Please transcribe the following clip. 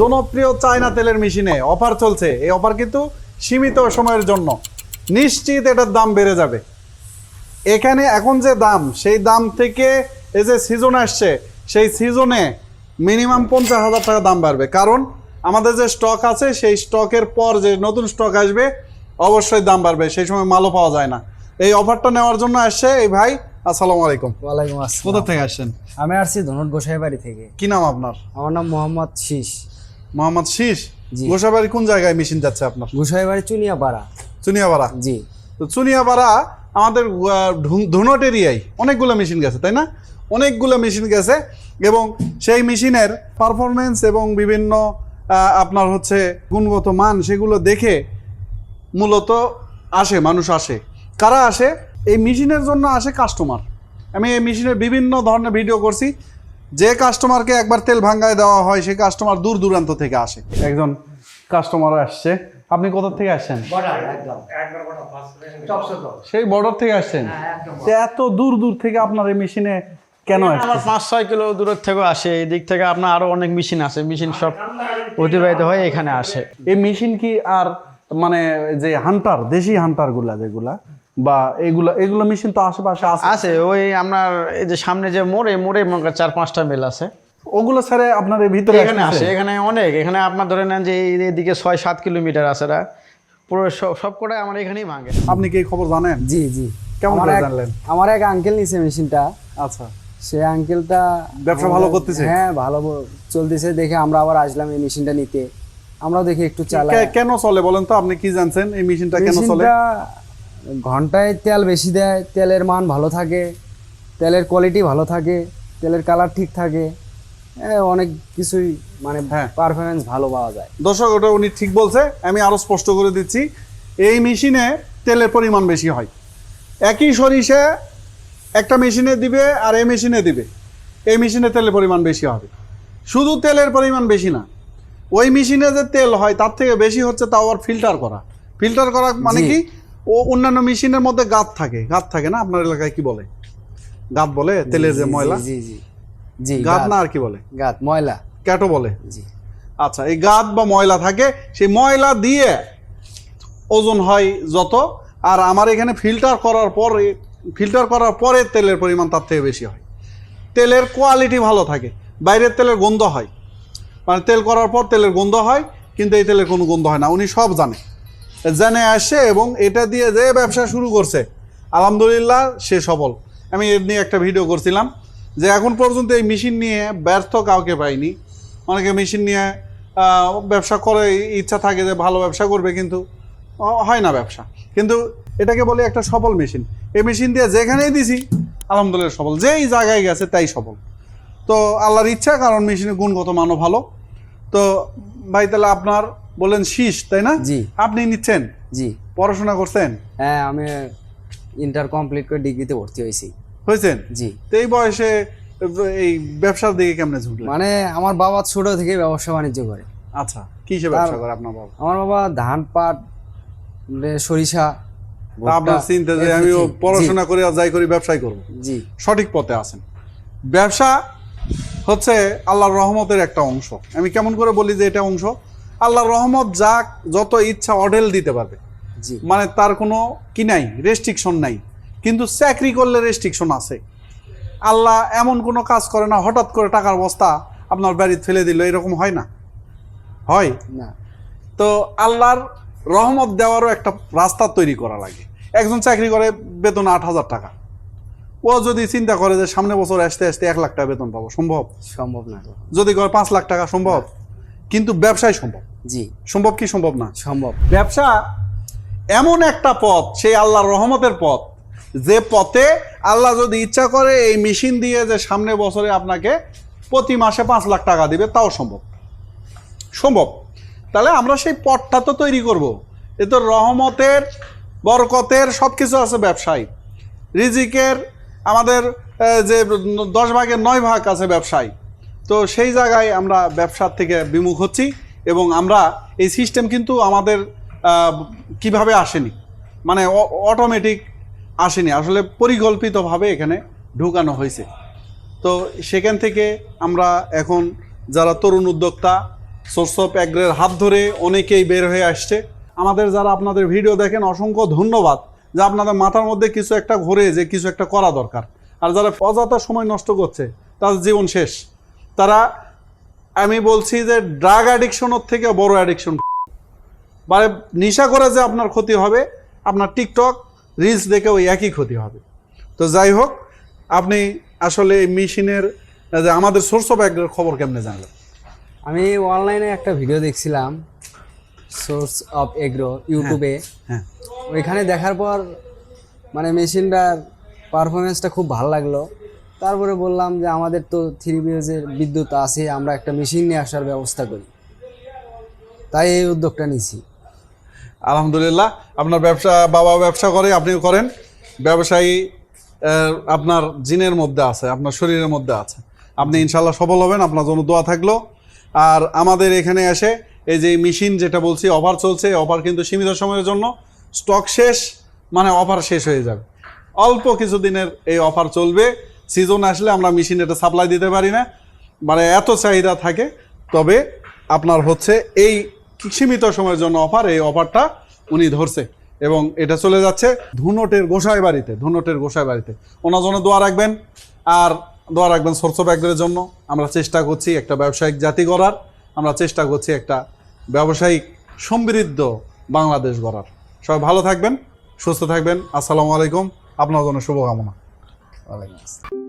জনপ্রিয় চায়না তেলের মেশিনে অফার চলছে। এই অফার কিন্তু সীমিত সময়ের জন্য। নিশ্চিত এটার দাম বেড়ে যাবে। এখানে এখন যে দাম সেই দাম থেকে এই যে সিজন আসছে সেই সিজনে মিনিমাম পঞ্চাশ হাজার টাকা দাম বাড়বে। কারণ আমাদের যে স্টক আছে সেই স্টকের পর যে নতুন স্টক আসবে অবশ্যই দাম বাড়বে। সেই সময় মালও পাওয়া যায় না। এই অফারটা নেওয়ার জন্য আসছে। এই ভাই আসসালামু আলাইকুম। ওয়ালাইকুম আসসালাম। কোথা থেকে আসছেন? আমি আসছি ধনুট গোসাই বাড়ি থেকে। কি নাম আপনার? আমার নাম মোহাম্মদ শীষ। মোহাম্মদ শীষ জি। গোসাবাড়ি কোন জায়গায় মেশিন যাচ্ছে আপনার? গোসাই বাড়ি চুনিয়াপাড়া। চুনিয়াপাড়া? জি। তো চুনিয়াপাড়া আমাদের ধুনট এরিয়ায় অনেকগুলো মেশিন গেছে তাই না? অনেকগুলো মেশিন গেছে এবং সেই মেশিনের পারফরমেন্স এবং বিভিন্ন আপনার হচ্ছে গুণগত মান সেগুলো দেখে মূলত আসে মানুষ আসে। কারা আসে? এই মেশিনের জন্য আসে কাস্টমার আমি এই মেশিনের বিভিন্ন ধরনের ভিডিও করছি। যে কাস্টমারকে একবার তেল ভাঙ্গায় দেওয়া হয় সেই কাস্টমার দূর দূরান্ত থেকে আসে। একজন কাস্টমার আসছে। আপনি কোথা থেকে আসছেন? সেই বর্ডার থেকে আসছেন? এত দূর দূর থেকে আপনার এই মেশিনে কেন পাঁচ ছয় কিলো দূরের থেকে আসে। এই দিক থেকে আপনার আরও অনেক মেশিন আছে। মেশিন সব অতিবাহিত হয়ে এখানে আসে। এই মেশিন কি আর মানে যে হান্টার দেশি হান্টারগুলা যেগুলা বা এগুলা এগুলো মেশিন তো আশেপাশে আছে। আছে ওই আপনার এই যে সামনে যে মোড়ে মোড়ে মনে করেন চার পাঁচটা মিল আছে। ওগুলো ছেড়ে আপনার এই ভিতরে এখানে? আসে এখানে অনেক। এখানে আপনার ধরে নেন যে ছয় সাত কিলোমিটার আছে। পুরো সব আমার এখানেই ভাঙে। আপনি কি খবর জানেন? জি জি। কেমন করে জানলেন? আমার এক আঙ্কেল নিছে মেশিনটা আচ্ছা। সে আঙ্কেলটা ব্যবসা ভালো করতেছে? হ্যাঁ ভালো চলতেছে। দেখে আমরা আবার আসলাম এই মেশিনটা নিতে। আমরাও দেখি একটু চালাই কেন চলে বলেন তো? আপনি কি জানছেন? এই মেশিনটা কেন চলে? ঘন্টায় তেল বেশি দেয় তেলের মান ভালো থাকে তেলের কোয়ালিটি ভালো থাকে তেলের কালার ঠিক থাকে এ, অনেক কিছুই মানে হ্যাঁ। পারফরমেন্স ভালো পাওয়া যায়। দর্শক ওটা উনি ঠিক বলছে আমি আরও স্পষ্ট করে দিচ্ছি। এই মেশিনে তেলের পরিমাণ বেশি হয়। একই সরিষে একটা মেশিনে দিবে আর এই মেশিনে দিবে। এই মেশিনে তেলের পরিমাণ বেশি হবে। শুধু তেলের পরিমাণ বেশি না ওই মেশিনে যে তেল হয় তার থেকে বেশি হচ্ছে তাও আবার ফিল্টার করা। ফিল্টার করা মানে কি? ও অন্যান্য মেশিনের মধ্যে গাত থাকে গাত থাকে না? আপনার এলাকায় কি বলে? গাত বলে? তেলের যে ময়লা? জি জি জি গাত গাত। না আর কি বলে? গাত ময়লা। ক্যাটো বলে? জি। আচ্ছা এই গাদ বা ময়লা থাকে সেই ময়লা দিয়ে ওজন হয় যত আর আমার এখানে ফিল্টার করার পরে ফিল্টার করার পরে তেলের পরিমাণ তার থেকে বেশি হয়। তেলের কোয়ালিটি ভালো থাকে বাইরের তেলের গন্ধ হয়। মানে তেল করার পর তেলের গন্ধ হয় কিন্তু এই তেলের কোনো গন্ধ হয় না উনি সব জানে। জেনে আসে এবং এটা দিয়ে যে ব্যবসা শুরু করছে, আলহামদুলিল্লাহ সে সফল। আমি এর নিয়ে একটা ভিডিও করছিলাম যে এখন পর্যন্ত এই মেশিন নিয়ে ব্যর্থ কাউকে পাইনি। অনেকে মেশিন নিয়ে ব্যবসা করে, ইচ্ছা থাকে যে ভালো ব্যবসা করবে কিন্তু হয় না ব্যবসা। কিন্তু এটাকে বলে একটা সফল মেশিন এই মেশিন দিয়ে যেখানেই দিছি, আলহামদুলিল্লাহ সফল। যেই জায়গায় গেছে, তাই সফল। তো আল্লাহর ইচ্ছা, কারণ মেশিনের গুণগত মানও ভালো। তো ভাই, তাহলে আপনার বলেন শীষ তাই না? জি। আপনি নিচ্ছেন? জি। পড়াশোনা করছেন? হ্যাঁ আমি ইন্টার কমপ্লিট করে ডিগ্রিতে ভর্তি হয়েছি। হয়েছেন? জি। তো এই বয়সে এই ব্যবসার দিকে কেমনে ঝুঁকলেন? মানে আমার বাবা ছোট থেকে ব্যবসা বাণিজ্য করে। আচ্ছা কিসে ব্যবসা করে আপনার বাবা? আমার বাবা ধান পাট সরিষা তা আপনার চিন্তা যে এ, আমিও পড়াশোনা করে যাই করি ব্যবসায় করব। জি। সঠিক পথে আছেন। ব্যবসা হচ্ছে আল্লাহর রহমতের একটা অংশ। আমি কেমন করে বলি যে এটা অংশ? আল্লাহর রহমত যা যত ইচ্ছা অডেল দিতে পারবে। জি। মানে তার কোনো কি নাই রেস্ট্রিকশন নাই। কিন্তু চাকরি করলে রেস্ট্রিকশন আছে। আল্লাহ এমন কোনো কাজ করে না হঠাৎ করে টাকার বস্তা আপনার বাড়ি ফেলে দিল এরকম হয় না? হয়? না। তো আল্লাহর রহমত দেওয়ারও একটা রাস্তা তৈরি করা লাগে। একজন চাকরি করে বেতন আট হাজার টাকা। ও যদি চিন্তা করে যে সামনে বছর আসতে আসতে এক লাখ টাকা বেতন পাবো সম্ভব? সম্ভব না। যদি করে পাঁচ লাখ টাকা সম্ভব? কিন্তু ব্যবসায় সম্ভব। জি। সম্ভব কি সম্ভব না? সম্ভব। ব্যবসা এমন একটা পথ সেই আল্লাহর রহমতের পথ যে পথে আল্লাহ যদি ইচ্ছা করে এই মেশিন দিয়ে যে সামনে বছরে আপনাকে প্রতি মাসে পাঁচ লাখ টাকা দিবে তাও সম্ভব। সম্ভব। তাহলে আমরা সেই পথটা তো তৈরি করব। এ তো রহমতের বরকতের সব কিছু আছে ব্যবসায়। রিজিকের আমাদের যে দশ ভাগের নয় ভাগ আছে ব্যবসায়। তো সেই জায়গায় আমরা ব্যবসার থেকে বিমুখ হচ্ছি। এবং আমরা এই সিস্টেম কিন্তু আমাদের কীভাবে আসেনি? মানে অটোমেটিক আসেনি। আসলে পরিকল্পিতভাবে এখানে ঢুকানো হয়েছে। তো সেখান থেকে আমরা এখন যারা তরুণ উদ্যোক্তা সোর্স অফ অ্যাগ্রের হাত ধরে অনেকেই বের হয়ে আসছে। আমাদের যারা আপনাদের ভিডিও দেখেন, অসংখ্য ধন্যবাদ যে আপনাদের মাথার মধ্যে কিছু একটা ঘুরে যে কিছু একটা করা দরকার। আর যারা অযথা সময় নষ্ট করছে, তাদের জীবন শেষ। তারা আমি বলছি যে ড্রাগ অ্যাডিকশনের থেকে বড় অ্যাডিকশন মানে নেশা করে যে আপনার ক্ষতি হবে আপনার টিকটক রিলস দেখে ওই একই ক্ষতি হবে। তো যাই হোক আপনি আসলে এই মেশিনের যে আমাদের সোর্স অফ অ্যাগ্রের খবর কেমনে জানলেন? আমি অনলাইনে একটা ভিডিও দেখছিলাম সোর্স অফ এগ্রো ইউটিউবে হ্যাঁ। ওইখানে দেখার পর মানে মেশিনটার পারফরমেন্সটা খুব ভালো লাগল। তারপরে বললাম যে আমাদের তো থ্রি বিএসের বিদ্যুৎ আছে, আমরা একটা মেশিন নিয়ে আসার ব্যবস্থা করি। তাই এই উদ্যোগটা নিছি। আলহামদুলিল্লাহ, আপনার ব্যবসা বাবা ব্যবসা করে, আপনিও করেন। ব্যবসায়ী আপনার জিনের মধ্যে আছে, আপনার শরীরের মধ্যে আছে। আপনি ইনশাল্লাহ সফল হবেন, আপনার জন্য দোয়া থাকল। আর আমাদের এখানে এসে এই যে মেশিন যেটা বলছি, অফার চলছে অফার কিন্তু সীমিত সময়ের জন্য স্টক শেষ মানে অফার শেষ হয়ে যাবে। অল্প কিছুদিনের এই অফার চলবে সিজন আসলে আমরা মেশিন এটা সাপ্লাই দিতে পারি না। মানে এত চাহিদা থাকে। তবে আপনার হচ্ছে এই সীমিত সময়ের জন্য অফার এই অফারটা উনি ধরছে। এবং এটা চলে যাচ্ছে ধুনটের গোসাই বাড়িতে, ধুনটের গোসাই বাড়িতে। ওনার জন্য দোয়া রাখবেন। আর দোয়া রাখবেন সরষ ব্যাগদের জন্য। আমরা চেষ্টা করছি একটা ব্যবসায়িক জাতি গড়ার। আমরা চেষ্টা করছি একটা ব্যবসায়িক সমৃদ্ধ বাংলাদেশ গড়ার। সবাই ভালো থাকবেন, সুস্থ থাকবেন। আসসালামু আলাইকুম। আপনার জন্য শুভকামনা। ওয়ালাইকুম আসসালাম।